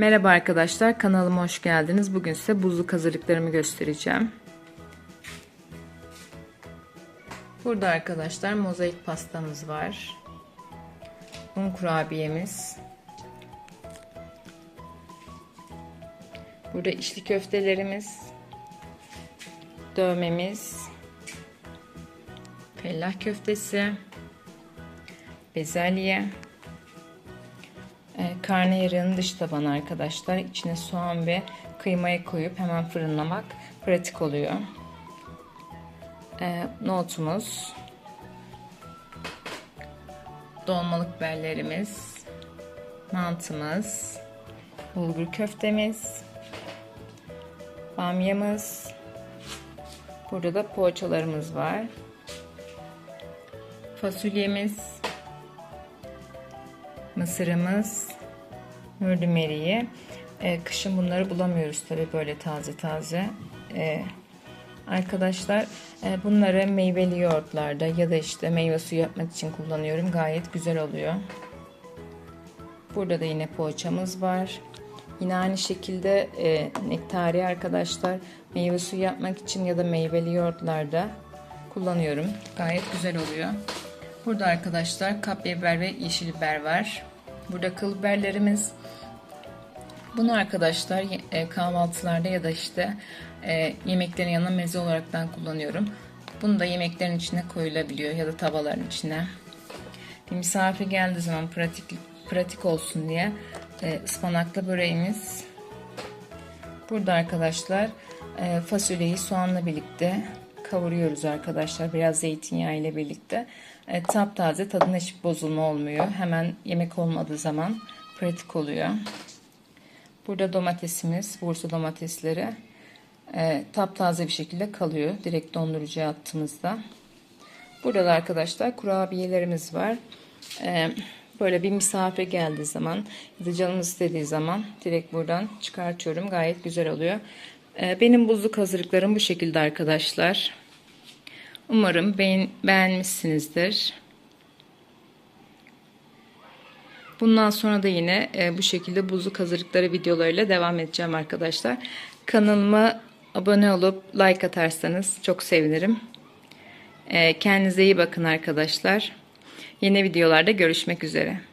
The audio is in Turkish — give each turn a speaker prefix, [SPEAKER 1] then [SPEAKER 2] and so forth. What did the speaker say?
[SPEAKER 1] Merhaba arkadaşlar kanalıma hoş geldiniz. Bugün size buzluk hazırlıklarımı göstereceğim. Burada arkadaşlar mozaik pastamız var. Un kurabiyemiz. Burada içli köftelerimiz. Dövmemiz. Fellah köftesi. Bezelye. E, karnıyarığın dış tabanı arkadaşlar. İçine soğan ve kıymayı koyup hemen fırınlamak pratik oluyor. E, nohutumuz. Dolmalık biberlerimiz. Mantımız. Bulgur köftemiz. Bamyamız. Burada da poğaçalarımız var. Fasulyemiz mısırımız, mürdüm eriği. Ee, kışın bunları bulamıyoruz tabi böyle taze taze. Ee, arkadaşlar e, bunları meyveli yoğurtlarda ya da işte meyve suyu yapmak için kullanıyorum. Gayet güzel oluyor. Burada da yine poğaçamız var. Yine aynı şekilde e, nektari arkadaşlar meyve suyu yapmak için ya da meyveli yoğurtlarda kullanıyorum. Gayet güzel oluyor. Burada arkadaşlar kapya biber ve yeşil biber var. Burada kıl. Bunu arkadaşlar e, kahvaltılarda ya da işte e, yemeklerin yanına meze olaraktan kullanıyorum. Bunu da yemeklerin içine koyulabiliyor ya da tavaların içine. Misafir geldiği zaman pratik pratik olsun diye e, ıspanaklı böreğimiz. Burada arkadaşlar fasulyeyi soğanla birlikte kavuruyoruz arkadaşlar. Biraz zeytinyağı ile birlikte. E, taptaze tadına hiç bozulma olmuyor. Hemen yemek olmadığı zaman pratik oluyor. Burada domatesimiz, Bursa domatesleri e, taptaze bir şekilde kalıyor. Direkt dondurucuya attığımızda. Burada da arkadaşlar kurabiyelerimiz var. E, böyle bir misafir geldiği zaman ya da canımız istediği zaman direkt buradan çıkartıyorum. Gayet güzel oluyor. E, benim buzluk hazırlıklarım bu şekilde arkadaşlar. Umarım beğen beğenmişsinizdir. Bundan sonra da yine e, bu şekilde buzluk hazırlıkları videolarıyla devam edeceğim arkadaşlar. Kanalıma abone olup like atarsanız çok sevinirim. E, kendinize iyi bakın arkadaşlar. Yeni videolarda görüşmek üzere.